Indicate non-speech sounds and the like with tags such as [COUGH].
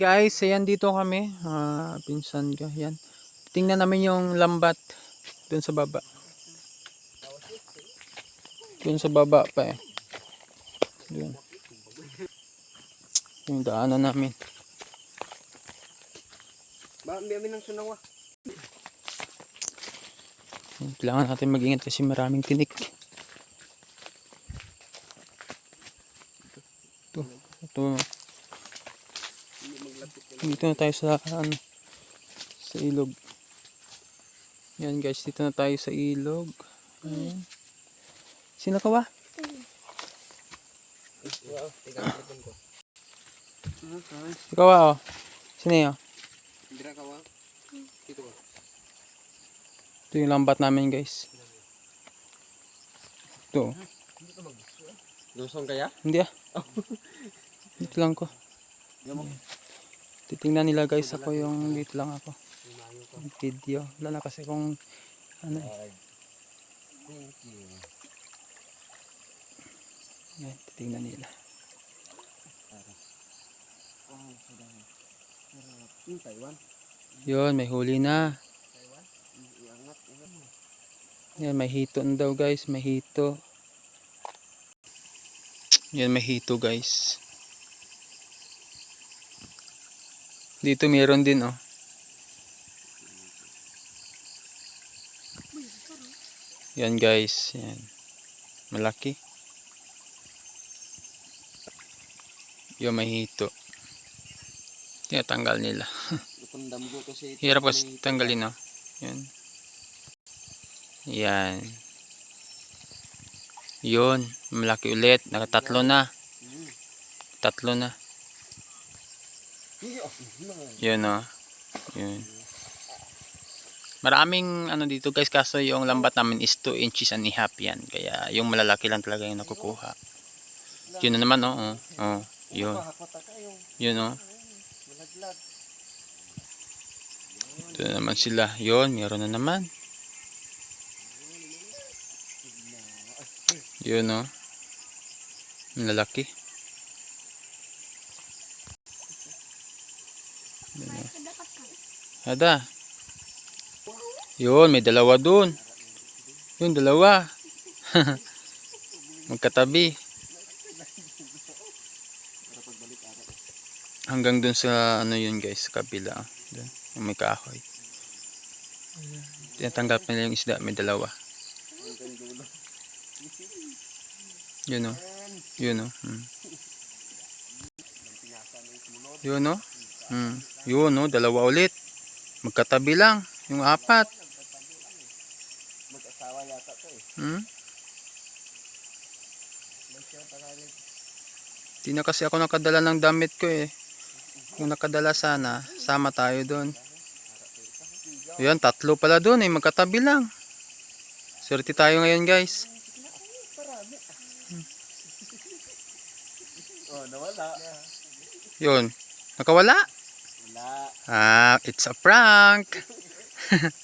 Guys, ayan dito kami. Ah, pinsan ko. Yan. Tingnan namin yung lambat dun sa baba. Dun sa baba pa eh. Dun. Yung daanan namin. Ba, may ng sunawa. Kailangan natin mag-ingat kasi maraming tinik. Ito. Ito. Dito na tayo sa ano sa ilog. Yan guys, dito na tayo sa ilog. Ayan. Sino ka ba? Ikaw ba oh? Sino yun? Ito yung lambat namin guys. Ito. Lusong kaya? Hindi ah. [LAUGHS] Dito lang ko. Titingnan nila guys ako yung dito lang ako. Video. Wala na kasi kung ano eh. Yan, titingnan nila. Yung Taiwan. Yun, may huli na. Yan, may hito daw guys. May hito. Yan, may hito guys. Dito meron din oh. Yan guys. Yan. Malaki. Yung may hito. Tinatanggal nila. Hirap kasi tanggalin no. Yan. Yan. Yun. Malaki ulit. Nakatatlo na. Hmm. Tatlo na. Yun o. Yun. Maraming ano dito guys kaso yung lambat namin is 2 inches and a half yan. Kaya yung malalaki lang talaga yung nakukuha. Yun na naman oh. Oh. oh. Yun. Yun oh. malaglag. Ito na naman sila. Yun. Meron na naman. Yun oh. Ang lalaki. Yun, oh. Ada. Yun, may dalawa dun. Yun, dalawa. [LAUGHS] Magkatabi. Hanggang dun sa ano yun guys, sa kabila. Dun, may kahoy. Tinatanggap nila yung isda, may dalawa. Yun o. Yun o. Hmm. Yun o. Hmm. Yun o, dalawa ulit. Magkatabi lang. Yung apat. Mag-asawa yata to eh. Hmm? May siya pangalit. Di na kasi ako nakadala ng damit ko eh. Kung nakadala sana, sama tayo doon. Ayan, tatlo pala doon eh. Magkatabi lang. Swerte tayo ngayon guys. Oh, nawala. Yun. Nakawala? Ah, it's a prank. [LAUGHS]